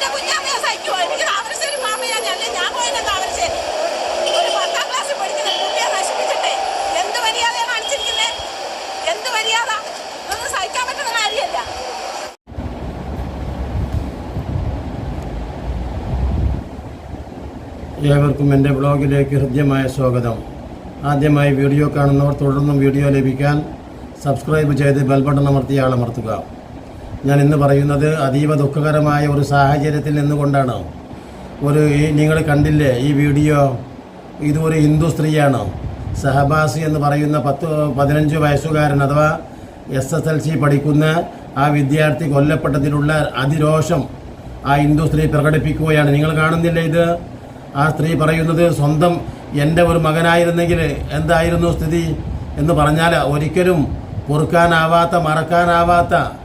എന്റെ മാമയാണ് അല്ലേ? ഞാൻ പോയത് ഒരു പറ്റുന്ന ഏവർക്കും എന്റെ ബ്ലോഗിലേക്ക് ഹൃദ്യമായ സ്വാഗതം. ആദ്യമായി വീഡിയോ കാണുന്നവർ തുടർന്നും വീഡിയോ ലഭിക്കാൻ സബ്സ്ക്രൈബ് ചെയ്ത് ബെൽബട്ടൺ അമർത്തി ആളമർത്തുക. ഞാൻ ഇന്ന് പറയുന്നത് അതീവ ദുഃഖകരമായ ഒരു സാഹചര്യത്തിൽ നിന്നുകൊണ്ടാണ്. ഒരു നിങ്ങൾ കണ്ടില്ലേ ഈ വീഡിയോ? ഇതൊരു ഹിന്ദു സ്ത്രീയാണ്. സഹബാസി എന്ന് പറയുന്ന പത്ത് പതിനഞ്ച് വയസ്സുകാരൻ അഥവാ എസ് എസ് എൽ സി പഠിക്കുന്ന ആ വിദ്യാർത്ഥി കൊല്ലപ്പെട്ടതിലുള്ള അതിരോഷം ആ ഹിന്ദു സ്ത്രീ പ്രകടിപ്പിക്കുകയാണ്. നിങ്ങൾ കാണുന്നില്ലേ ഇത്? ആ സ്ത്രീ പറയുന്നത് സ്വന്തം എന്റെ ഒരു മകനായിരുന്നെങ്കിൽ എന്തായിരുന്നു സ്ഥിതി? എന്ന് പറഞ്ഞാൽ ഒരിക്കലും പൊറുക്കാനാവാത്ത മറക്കാനാവാത്ത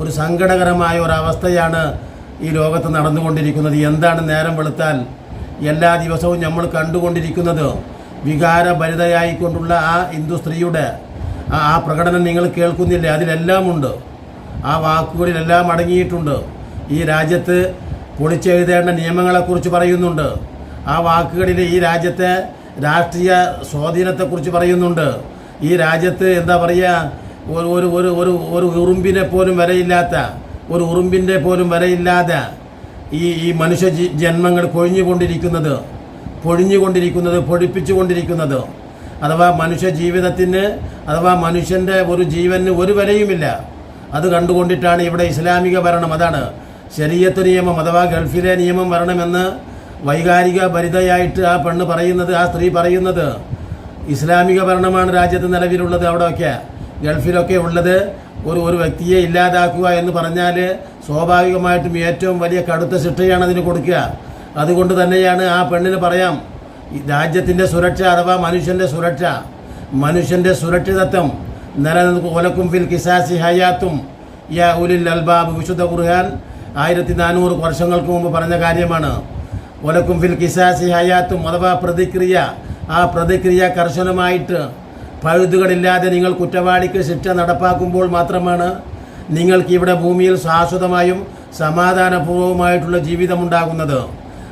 ഒരു സങ്കടകരമായ ഒരവസ്ഥയാണ് ഈ ലോകത്ത് നടന്നുകൊണ്ടിരിക്കുന്നത്. എന്താണ് നേരം വെളുത്താൽ? എല്ലാ ദിവസവും നമ്മൾ കണ്ടുകൊണ്ടിരിക്കുന്നത് വികാരഭരിതയായിക്കൊണ്ടുള്ള ആ ഹിന്ദു സ്ത്രീയുടെ ആ പ്രകടനം നിങ്ങൾ കേൾക്കുന്നില്ല? അതിലെല്ലാം ഉണ്ട്. ആ വാക്കുകളിലെല്ലാം അടങ്ങിയിട്ടുണ്ട്. ഈ രാജ്യത്ത് പൊളിച്ചെഴുതേണ്ട നിയമങ്ങളെക്കുറിച്ച് പറയുന്നുണ്ട്. ആ വാക്കുകളിൽ ഈ രാജ്യത്തെ രാഷ്ട്രീയ സ്വാധീനത്തെക്കുറിച്ച് പറയുന്നുണ്ട്. ഈ രാജ്യത്ത് എന്താ പറയുക? ഒരു ഒരു ഒരു ഒരു ഒരു ഉറുമ്പിനെ പോലും വരയില്ലാത്ത ഒരു ഉറുമ്പിന്റെ പോലും വരയില്ലാതെ ഈ ഈ മനുഷ്യ ജന്മങ്ങൾ കൊഴിഞ്ഞുകൊണ്ടിരിക്കുന്നത് പൊഴിഞ്ഞുകൊണ്ടിരിക്കുന്നത് പൊഴിപ്പിച്ചുകൊണ്ടിരിക്കുന്നത്. അഥവാ മനുഷ്യ ജീവിതത്തിന് അഥവാ മനുഷ്യന്റെ ഒരു ജീവന് ഒരു വരയുമില്ല. അത് കണ്ടുകൊണ്ടിട്ടാണ് ഇവിടെ ഇസ്ലാമിക ഭരണം. അതാണ് ശരീരത്ത് നിയമം അഥവാ ഗൾഫിലെ നിയമം വരണമെന്ന് വൈകാരിക ഭരിതയായിട്ട് ആ പെണ്ണ് പറയുന്നത് ആ സ്ത്രീ പറയുന്നത്. ഇസ്ലാമിക ഭരണമാണ് രാജ്യത്ത് നിലവിലുള്ളത് അവിടെയൊക്കെ. ഗൾഫിലൊക്കെ ഉള്ളത് ഒരു ഒരു വ്യക്തിയെ ഇല്ലാതാക്കുക എന്ന് പറഞ്ഞാൽ സ്വാഭാവികമായിട്ടും ഏറ്റവും വലിയ കടുത്ത ശിക്ഷയാണ് അതിന് കൊടുക്കുക. അതുകൊണ്ട് തന്നെയാണ് ആ പെണ്ണിന് പറയാം രാജ്യത്തിന്റെ സുരക്ഷ അഥവാ മനുഷ്യന്റെ സുരക്ഷ മനുഷ്യന്റെ സുരക്ഷിതത്വം നിലനിൽക്കും ഒലക്കും ഫിൽ കിസാസി ഹയാത്തും യാ ഉലിൽ അൽബാബ് വിശുദ്ധ ഖുർഹാൻ ആയിരത്തി നാനൂറ് വർഷങ്ങൾക്ക് മുമ്പ് പറഞ്ഞ കാര്യമാണ്. ഒലക്കും ഫിൽ കിസാസി ഹയാത്തും അഥവാ പ്രതിക്രിയ ആ പ്രതിക്രിയ കർശനമായിട്ട് പഴുതുകളില്ലാതെ നിങ്ങൾ കുറ്റവാളിക്ക് ശിക്ഷ നടപ്പാക്കുമ്പോൾ മാത്രമാണ് നിങ്ങൾക്ക് ഇവിടെ ഭൂമിയിൽ ശാശ്വതമായും സമാധാനപൂർവമായിട്ടുള്ള ജീവിതമുണ്ടാകുന്നത്.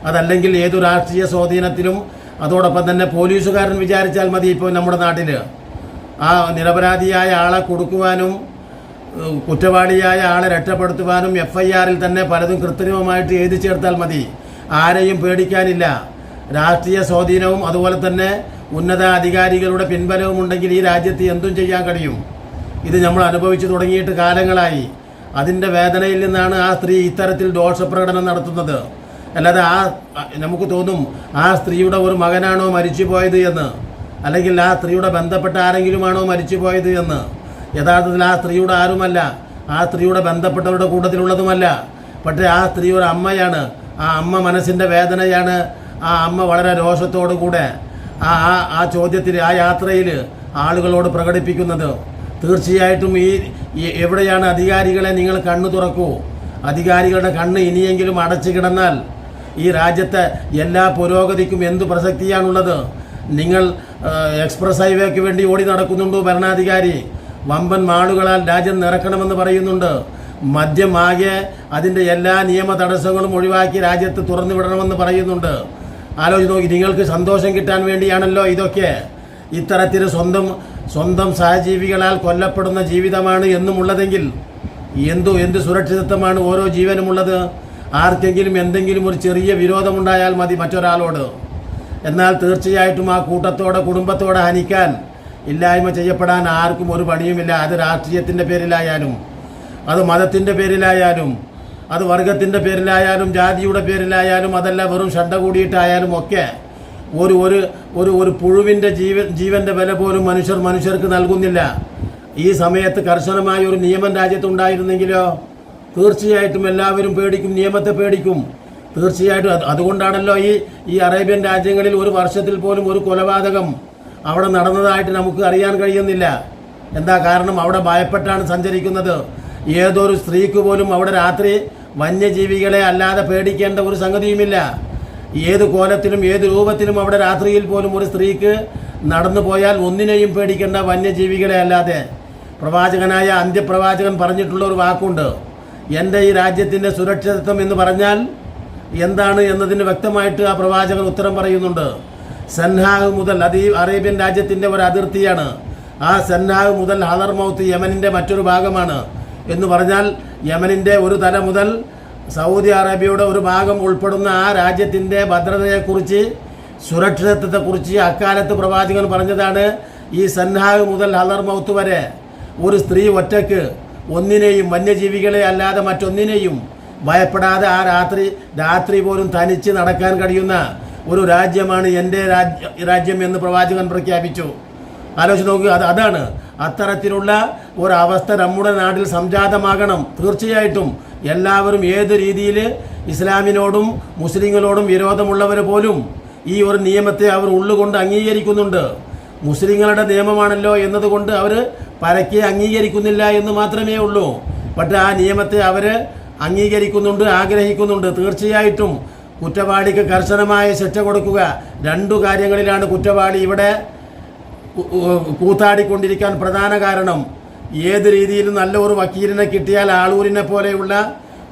അതല്ലെങ്കിൽ ഏതു രാഷ്ട്രീയ സ്വാധീനത്തിലും അതോടൊപ്പം തന്നെ പോലീസുകാരൻ വിചാരിച്ചാൽ മതി ഇപ്പോൾ നമ്മുടെ നാട്ടിൽ ആ നിരപരാധിയായ ആളെ കൊടുക്കുവാനും കുറ്റവാളിയായ ആളെ രക്ഷപ്പെടുത്തുവാനും എഫ് ഐ ആറിൽ തന്നെ പലതും കൃത്രിമമായിട്ട് എഴുതി ചേർത്താൽ മതി. ആരെയും പേടിക്കാനില്ല. രാഷ്ട്രീയ സ്വാധീനവും അതുപോലെ തന്നെ ഉന്നത അധികാരികളുടെ പിൻബലവും ഉണ്ടെങ്കിൽ ഈ രാജ്യത്ത് എന്തും ചെയ്യാൻ കഴിയും. ഇത് നമ്മൾ അനുഭവിച്ചു തുടങ്ങിയിട്ട് കാലങ്ങളായി. അതിന്റെ വേദനയിൽ നിന്നാണ് ആ സ്ത്രീ ഇത്തരത്തിൽ ദോഷപ്രകടനം നടത്തുന്നത്. അല്ലാതെ ആ നമുക്ക് തോന്നും ആ സ്ത്രീയുടെ ഒരു മകനാണോ മരിച്ചു പോയത് എന്ന്. അല്ലെങ്കിൽ ആ സ്ത്രീയുടെ ബന്ധപ്പെട്ട ആരെങ്കിലുമാണോ മരിച്ചു പോയത് എന്ന്. യഥാർത്ഥത്തിൽ ആ സ്ത്രീയുടെ ആരുമല്ല. ആ സ്ത്രീയുടെ ബന്ധപ്പെട്ടവരുടെ കൂട്ടത്തിലുള്ളതുമല്ല. പക്ഷേ ആ സ്ത്രീ ഒരു അമ്മയാണ്. ആ അമ്മ മനസ്സിന്റെ വേദനയാണ്. ആ അമ്മ വളരെ രോഷത്തോടു കൂടെ ആ ആ ചോദ്യത്തിൽ ആ യാത്രയിൽ ആളുകളോട് പ്രകടിപ്പിക്കുന്നത് തീർച്ചയായിട്ടും ഈ എവിടെയാണ് അധികാരികളെ നിങ്ങൾ കണ്ണു തുറക്കൂ? അധികാരികളുടെ കണ്ണ് ഇനിയെങ്കിലും അടച്ചു കിടന്നാൽ ഈ രാജ്യത്തെ എല്ലാ പുരോഗതിക്കും എന്തു പ്രസക്തിയാണുള്ളത്? നിങ്ങൾ എക്സ്പ്രസ് ഹൈവേക്ക് വേണ്ടി ഓടി നടക്കുന്നുണ്ടോ ഭരണാധികാരി? വമ്പൻ മാളുകളാൽ രാജ്യം നിറക്കണമെന്ന് പറയുന്നുണ്ട്. മദ്യമാകെ അതിന്റെ എല്ലാ നിയമ തടസ്സങ്ങളും ഒഴിവാക്കി രാജ്യത്ത് തുറന്നു വിടണമെന്ന് പറയുന്നുണ്ട്. ആലോചിച്ച് നോക്കി നിങ്ങൾക്ക് സന്തോഷം കിട്ടാൻ വേണ്ടിയാണല്ലോ ഇതൊക്കെ. ഇത്തരത്തിൽ സ്വന്തം സ്വന്തം സഹജീവികളാൽ കൊല്ലപ്പെടുന്ന ജീവിതമാണ് എന്നുമുള്ളതെങ്കിൽ എന്തു എന്ത് സുരക്ഷിതത്വമാണ് ഓരോ ജീവനുമുള്ളത്? ആർക്കെങ്കിലും എന്തെങ്കിലും ഒരു ചെറിയ വിരോധമുണ്ടായാൽ മതി മറ്റൊരാളോട്. എന്നാൽ തീർച്ചയായിട്ടും ആ കൂട്ടത്തോടെ കുടുംബത്തോടെ ഹനിക്കാൻ ഇല്ലായ്മ ചെയ്യപ്പെടാൻ ആർക്കും ഒരു പണിയുമില്ല. അത് രാഷ്ട്രീയത്തിന്റെ പേരിലായാലും അത് മതത്തിന്റെ പേരിലായാലും അത് വർഗത്തിന്റെ പേരിലായാലും ജാതിയുടെ പേരിലായാലും അതല്ല വെറും ശ്രദ്ധ കൂടിയിട്ടായാലും ഒക്കെ ഒരു ഒരു ഒരു ഒരു പുഴുവിന്റെ ജീവൻ ജീവന്റെ വില പോലും മനുഷ്യർ മനുഷ്യർക്ക് നൽകുന്നില്ല. ഈ സമയത്ത് കർശനമായ ഒരു നിയമം രാജ്യത്തുണ്ടായിരുന്നെങ്കിലോ തീർച്ചയായിട്ടും എല്ലാവരും പേടിക്കും നിയമത്തെ പേടിക്കും. തീർച്ചയായിട്ടും അത് അതുകൊണ്ടാണല്ലോ ഈ ഈ അറേബ്യൻ രാജ്യങ്ങളിൽ ഒരു വർഷത്തിൽ പോലും ഒരു കൊലപാതകം അവിടെ നടന്നതായിട്ട് നമുക്ക് അറിയാൻ കഴിയുന്നില്ല. എന്താ കാരണം? അവിടെ ഭയപ്പെട്ടാണ് സഞ്ചരിക്കുന്നത്. ഏതൊരു സ്ത്രീക്ക് പോലും അവിടെ രാത്രി വന്യജീവികളെ അല്ലാതെ പേടിക്കേണ്ട ഒരു സംഗതിയുമില്ല. ഏത് കോലത്തിലും ഏത് രൂപത്തിലും അവിടെ രാത്രിയിൽ പോലും ഒരു സ്ത്രീക്ക് നടന്നു പോയാൽ ഒന്നിനെയും പേടിക്കേണ്ട വന്യജീവികളെ അല്ലാതെ. പ്രവാചകനായ അന്ത്യപ്രവാചകൻ പറഞ്ഞിട്ടുള്ള ഒരു വാക്കുണ്ട്. എന്റെ ഈ രാജ്യത്തിന്റെ സുരക്ഷിതത്വം എന്ന് പറഞ്ഞാൽ എന്താണ് എന്നതിന് വ്യക്തമായിട്ട് ആ പ്രവാചകൻ ഉത്തരം പറയുന്നുണ്ട്. സന്നാഹ് മുതൽ അത് ഈ അറേബ്യൻ രാജ്യത്തിന്റെ ഒരു അതിർത്തിയാണ്. ആ സന്നാഹ് മുതൽ ഹദർമൗത്ത് യമനിന്റെ മറ്റൊരു ഭാഗമാണ്. എന്ന് പറഞ്ഞാൽ യമനിന്റെ ഒരു തല മുതൽ സൗദി അറേബ്യയുടെ ഒരു ഭാഗം ഉൾപ്പെടുന്ന ആ രാജ്യത്തിന്റെ ഭദ്രതയെക്കുറിച്ച് സുരക്ഷിതത്വത്തെക്കുറിച്ച് അക്കാലത്ത് പ്രവാചകൻ പറഞ്ഞതാണ് ഈ സന്നാഹ് മുതൽ ഹലർ മൗത്ത് വരെ ഒരു സ്ത്രീ ഒറ്റയ്ക്ക് ഒന്നിനെയും വന്യജീവികളെ അല്ലാതെ മറ്റൊന്നിനെയും ഭയപ്പെടാതെ ആ രാത്രി രാത്രി പോലും തനിച്ച് നടക്കാൻ കഴിയുന്ന ഒരു രാജ്യമാണ് എന്റെ രാജ്യം എന്ന് പ്രവാചകൻ പ്രഖ്യാപിച്ചു. ആലോചിച്ച് നോക്കുക അത് അതാണ് അത്തരത്തിലുള്ള ഒരവസ്ഥ നമ്മുടെ നാട്ടിൽ സംജാതമാകണം. തീർച്ചയായിട്ടും എല്ലാവരും ഏത് രീതിയിൽ ഇസ്ലാമിനോടും മുസ്ലിങ്ങളോടും വിരോധമുള്ളവർ പോലും ഈ ഒരു നിയമത്തെ അവർ ഉള്ളുകൊണ്ട് അംഗീകരിക്കുന്നുണ്ട്. മുസ്ലിങ്ങളുടെ നിയമമാണല്ലോ എന്നതുകൊണ്ട് അവർ പരക്കെ അംഗീകരിക്കുന്നില്ല എന്ന് മാത്രമേ ഉള്ളൂ. പക്ഷേ ആ നിയമത്തെ അവർ അംഗീകരിക്കുന്നുണ്ട് ആഗ്രഹിക്കുന്നുണ്ട്. തീർച്ചയായിട്ടും കുറ്റവാളിക്ക് കർശനമായ ശിക്ഷ കൊടുക്കുക. രണ്ടു കാര്യങ്ങളിലാണ് കുറ്റവാളി ഇവിടെ കൂത്താടിക്കൊണ്ടിരിക്കാൻ പ്രധാന കാരണം ഏത് രീതിയിലും നല്ല ഒരു വക്കീലിനെ കിട്ടിയാൽ ആളൂരിനെ പോലെയുള്ള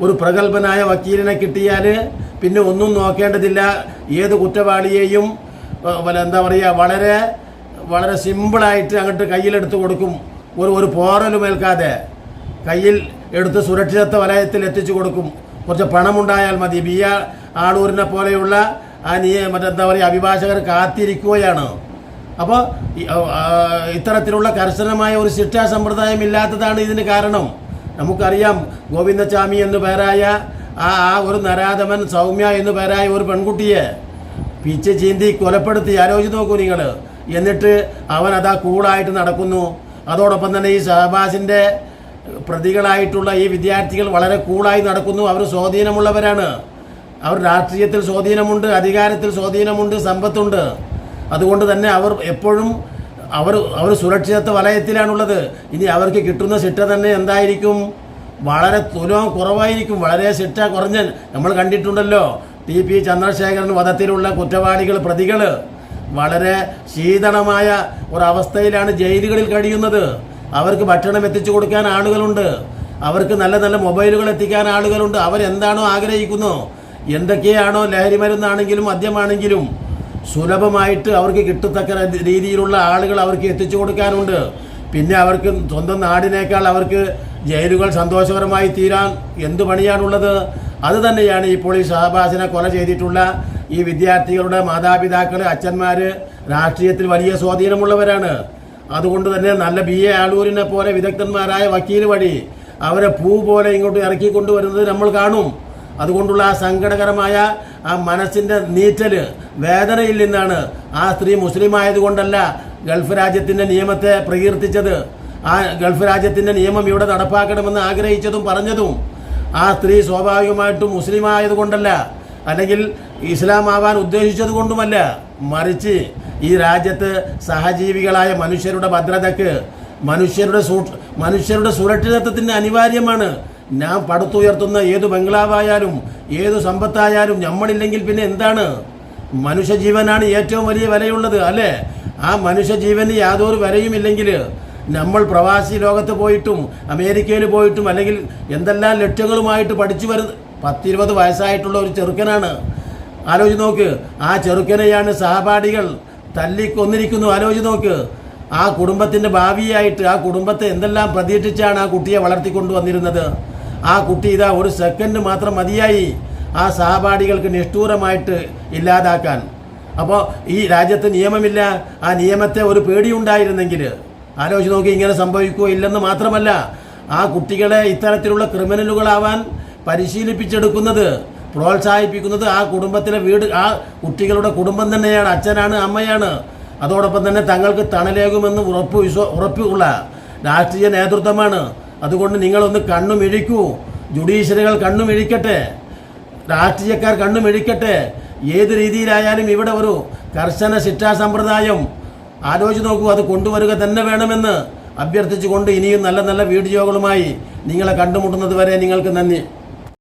ഒരു പ്രഗത്ഭനായ വക്കീലിനെ കിട്ടിയാൽ പിന്നെ ഒന്നും നോക്കേണ്ടതില്ല. ഏത് കുറ്റവാളിയെയും എന്താ പറയുക വളരെ വളരെ സിമ്പിളായിട്ട് അങ്ങോട്ട് കയ്യിലെടുത്ത് കൊടുക്കും. ഒരു ഒരു പോറലുമേൽക്കാതെ കയ്യിൽ എടുത്ത് സുരക്ഷിതത്വ വലയത്തിൽ എത്തിച്ചു കൊടുക്കും. കുറച്ച് പണമുണ്ടായാൽ മതി. ബി ആളൂരിനെ പോലെയുള്ള ആ നിയ മറ്റെന്താ പറയുക അഭിഭാഷകർ കാത്തിരിക്കുകയാണ്. അപ്പോൾ ഇത്തരത്തിലുള്ള കർശനമായ ഒരു ശിക്ഷാ സമ്പ്രദായം ഇല്ലാത്തതാണ് ഇതിന് കാരണം. നമുക്കറിയാം ഗോവിന്ദസ്വാമി എന്നു പേരായ ആ ആ ഒരു നരാധമൻ സൗമ്യ എന്നു പേരായ ഒരു പെൺകുട്ടിയെ പിച്ച് ചീന്തി കൊലപ്പെടുത്തി. ആലോചിച്ച് നോക്കൂ നിങ്ങൾ എന്നിട്ട് അവൻ അതാ കൂളായിട്ട് നടക്കുന്നു. അതോടൊപ്പം തന്നെ ഈ ഷഹബാസിന്റെ പ്രതികളായിട്ടുള്ള ഈ വിദ്യാർത്ഥികൾ വളരെ കൂളായി നടക്കുന്നു. അവർ സ്വാധീനമുള്ളവരാണ്. അവർ രാഷ്ട്രീയത്തിൽ സ്വാധീനമുണ്ട് അധികാരത്തിൽ സ്വാധീനമുണ്ട് സമ്പത്തുണ്ട്. അതുകൊണ്ട് തന്നെ അവർ എപ്പോഴും അവർ അവർ സുരക്ഷിതത്വ വലയത്തിലാണുള്ളത്. ഇനി അവർക്ക് കിട്ടുന്ന ശിക്ഷ തന്നെ എന്തായിരിക്കും? വളരെ തുലവും കുറവായിരിക്കും. വളരെ ശിക്ഷ കുറഞ്ഞ. നമ്മൾ കണ്ടിട്ടുണ്ടല്ലോ ടി. പി. ചന്ദ്രശേഖരൻ വധത്തിലുള്ള കുറ്റവാളികൾ പ്രതികൾ വളരെ ശീതളമായ ഒരവസ്ഥയിലാണ് ജയിലുകളിൽ കഴിയുന്നത്. അവർക്ക് ഭക്ഷണം എത്തിച്ചു കൊടുക്കാൻ ആളുകളുണ്ട്. അവർക്ക് നല്ല നല്ല മൊബൈലുകൾ എത്തിക്കാൻ ആളുകളുണ്ട്. അവരെന്താണോ ആഗ്രഹിക്കുന്നു? എന്തൊക്കെയാണോ ലഹരി മരുന്നാണെങ്കിലും മദ്യമാണെങ്കിലും സുലഭമായിട്ട് അവർക്ക് കിട്ടത്തക്ക രീതിയിലുള്ള ആളുകൾ അവർക്ക് എത്തിച്ചു കൊടുക്കാനുണ്ട്. പിന്നെ അവർക്ക് സ്വന്തം നാടിനേക്കാൾ അവർക്ക് ജയിലുകൾ സന്തോഷകരമായി തീരാൻ എന്ത് പണിയാണുള്ളത്? അത് തന്നെയാണ് ഇപ്പോൾ ഈ ഷഹബാസിനെ കൊല ചെയ്തിട്ടുള്ള ഈ വിദ്യാർത്ഥികളുടെ മാതാപിതാക്കൾ അച്ഛന്മാർ രാഷ്ട്രീയത്തിൽ വലിയ സ്വാധീനമുള്ളവരാണ്. അതുകൊണ്ട് തന്നെ നല്ല ബി. എ. ആളൂരിനെ പോലെ വിദഗ്ധന്മാരായ വക്കീൽ വഴി അവരെ പൂ പോലെ ഇങ്ങോട്ട് ഇറക്കി കൊണ്ടുവരുന്നത് നമ്മൾ കാണും. അതുകൊണ്ടുള്ള ആ സങ്കടകരമായ ആ മനസ്സിന്റെ നീറ്റൽ വേദനയിൽ നിന്നാണ് ആ സ്ത്രീ മുസ്ലിം ആയതുകൊണ്ടല്ല ഗൾഫ് രാജ്യത്തിന്റെ നിയമത്തെ പ്രകീർത്തിച്ചത്. ആ ഗൾഫ് രാജ്യത്തിന്റെ നിയമം ഇവിടെ നടപ്പാക്കണമെന്ന് ആഗ്രഹിച്ചതും പറഞ്ഞതും ആ സ്ത്രീ സ്വാഭാവികമായിട്ടും മുസ്ലിം ആയതുകൊണ്ടല്ല അല്ലെങ്കിൽ ഇസ്ലാം ആവാൻ ഉദ്ദേശിച്ചത് കൊണ്ടുമല്ല മറിച്ച് ഈ രാജ്യത്ത് സഹജീവികളായ മനുഷ്യരുടെ ഭദ്രതയ്ക്ക് മനുഷ്യരുടെ സൂ- മനുഷ്യരുടെ സുരക്ഷിതത്വത്തിന് അനിവാര്യമാണ് നാം പടുത്തുയർത്തുന്ന ഏത് ബംഗ്ലാവായാലും ഏത് സമ്പത്തായാലും നമ്മളില്ലെങ്കിൽ പിന്നെ എന്താണ്? മനുഷ്യജീവനാണ് ഏറ്റവും വലിയ വിലയുള്ളത് അല്ലേ? ആ മനുഷ്യജീവന് യാതൊരു വിലയുമില്ലെങ്കിൽ നമ്മൾ പ്രവാസി ലോകത്ത് പോയിട്ടും അമേരിക്കയിൽ പോയിട്ടും അല്ലെങ്കിൽ എന്തെല്ലാം ലക്ഷ്യങ്ങളുമായിട്ട് പഠിച്ചു വരുന്ന പത്തിരുപത് വയസ്സായിട്ടുള്ള ഒരു ചെറുക്കനാണ്. ആലോചിച്ച് നോക്ക് ആ ചെറുക്കനെയാണ് സഹപാഠികൾ തല്ലിക്കൊന്നിരിക്കുന്നു. ആലോചിച്ച് നോക്ക് ആ കുടുംബത്തിന്റെ ഭാവിയായിട്ട് ആ കുടുംബത്തെ എന്തെല്ലാം പ്രതീക്ഷിച്ചാണ് ആ കുട്ടിയെ വളർത്തിക്കൊണ്ടു വന്നിരുന്നത് ആ കുട്ടി ഇതാ ഒരു സെക്കൻഡ് മാത്രം മതിയായി. ആ സഹപാഠികൾക്ക് നിഷ്ഠൂരമായിട്ട് ഇല്ലാതാക്കാൻ. അപ്പോൾ ഈ രാജ്യത്ത് നിയമമില്ല. ആ നിയമത്തെ ഒരു പേടിയുണ്ടായിരുന്നെങ്കിൽ ആലോചിച്ച് നോക്കി ഇങ്ങനെ സംഭവിക്കുകയോ ഇല്ലെന്ന് മാത്രമല്ല ആ കുട്ടികളെ ഇത്തരത്തിലുള്ള ക്രിമിനലുകളാവാൻ പരിശീലിപ്പിച്ചെടുക്കുന്നത് പ്രോത്സാഹിപ്പിക്കുന്നത് ആ കുടുംബത്തിലെ വീട് ആ കുട്ടികളുടെ കുടുംബം തന്നെയാണ് അച്ഛനാണ് അമ്മയാണ്. അതോടൊപ്പം തന്നെ തങ്ങൾക്ക് തണലേകുമെന്ന് ഉറപ്പ് വിശ്വ ഉറപ്പുള്ള രാഷ്ട്രീയ നേതൃത്വമാണ് അതുകൊണ്ട് നിങ്ങളൊന്ന് കണ്ണുമിഴിക്കൂ ജുഡീഷ്യറികൾ കണ്ണുമിഴിക്കട്ടെ രാഷ്ട്രീയക്കാർ കണ്ണുമിഴിക്കട്ടെ ഏത് രീതിയിലായാലും ഇവിടെ ഒരു കർശന ശിക്ഷാ സമ്പ്രദായം. ആലോചിച്ച് നോക്കൂ അത് കൊണ്ടുവരിക തന്നെ വേണമെന്ന് അഭ്യർത്ഥിച്ചുകൊണ്ട് ഇനിയും നല്ല നല്ല വീഡിയോകളുമായി നിങ്ങളെ കണ്ടുമുട്ടുന്നത് വരെ നിങ്ങൾക്ക് നന്ദി.